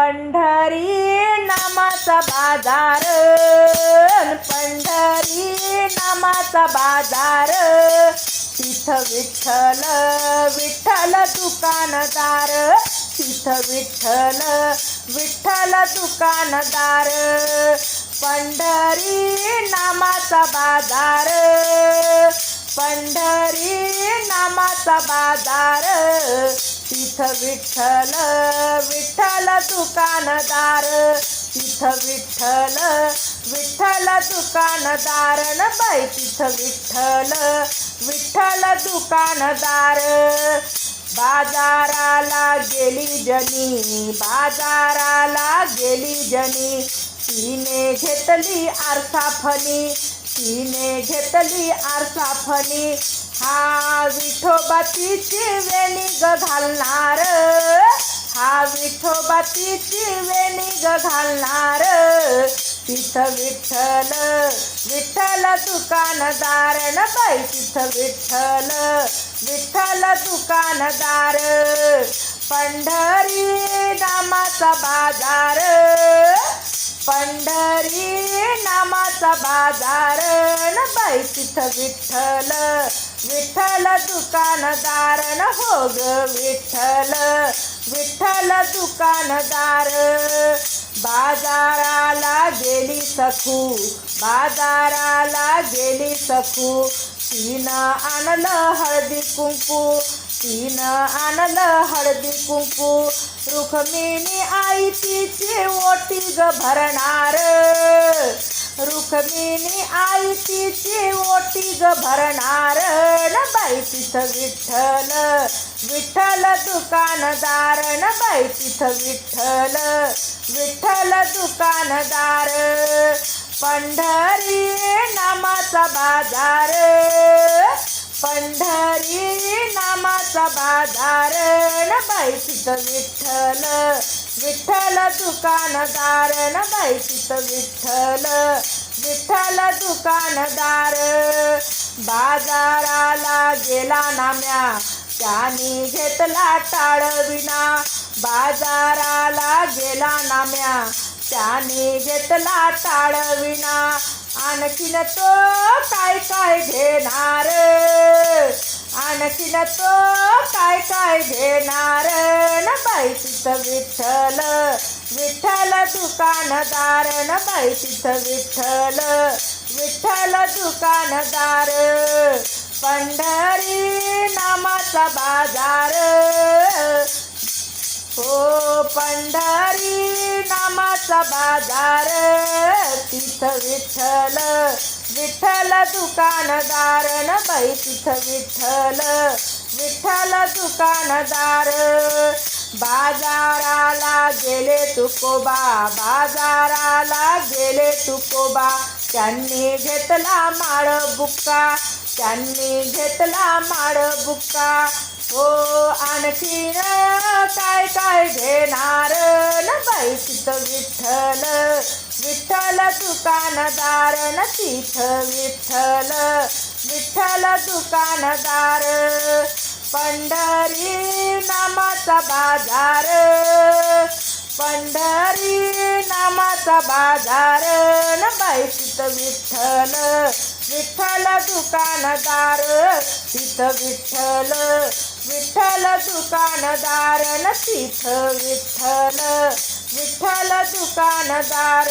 पंढरी नामाचा बाजार. पंढरी नामाचा बाजार. तिथं विठ्ठल विठ्ठल दुकानदार. तिथं विठ्ठल विठ्ठल दुकानदार. पंढरी नामाचा बाजार. पंढरी नामाचा बाजार. तिथं विठ्ठल विठ्ठल दुकानदार. तिथं विठ्ठल विठ्ठल दुकानदार. न बाई तिथं विठ्ठल विठ्ठल दुकानदार. बाजाराला गेली जनी बाजाराला गेली जनी. तिने घेतली आरसाफणी तिने घेतली आरसाफणी हा विठोबा तिची वेणी ग घालणार. हा विठोबा तिची वेणी ग घालणार. तिथं विठ्ठल विठ्ठल दुकानदार. न बाई तिथं विठ्ठल विठ्ठल दुकानदार. पंढरी नामाचा बाजार. नामाचा बाजार न बाई तिथं विठ्ठल विठ्ठल दुकानदार न हो ग विठ्ठल विठ्ठल दुकानदार. बाजाराला गेली सखू बाजाराला गेली सखू. तिनं आणलं हळदी कुंकू तिनं आणलं हळदी कुंकू. रुक्मिणी आई तिची ओटी ग भरणार. रुक्मिणी आई तिची ओटी ग भरणार न बाई तिथं विठ्ठल. विठ्ठल दुकानदार न बाई तिथं विठ्ठल. विठ्ठल दुकानदार पंढरी नामाचा बाजार. पंढरी नामा बाजार न बाई तिथं विठ्ठल. विठ्ठल दुकानदार न बाई तिथं विठ्ठल. विठ्ठल दुकानदार बाजाराला गेला नाम्या त्याने घेतला टाळविना बाजाराला गेला नाम्या त्याने घेतला टाळविना आणखीन तो काय काय घेणार? आणखीन तो काय काय घेणार? न बाई तिथं विठ्ठल विठ्ठल दुकानदार न बाई तिथं विठ्ठल विठ्ठल दुकानदार. पंढरी नामाचा बाजार. हो पंढरी बाजार तिथं विठ्ठल विठ्ठल दुकानदार न बाई तिथं विठ्ठल विठ्ठल दुकानदार. बाजाराला गेले तुकोबा बाजाराला गेले तुकोबा. त्यांनी घेतला माळ बुक्का त्यांनी घेतला माळ बुक्का. हो आणखीन काय काय घेणार? न बाई तिथं विठ्ठल. विठ्ठल दुकानदार न तीथ विठ्ठल. विठ्ठल दुकानदार. पंढरी नामाचा बाजार. पंढरी नामाचा बाजार. न बाई तिथं विठ्ठल. विठ्ठल दुकानदार तिथ विठ्ठल विठ्ठल दुकानदार न तिथ विठ्ठल विठ्ठल दुकानदार.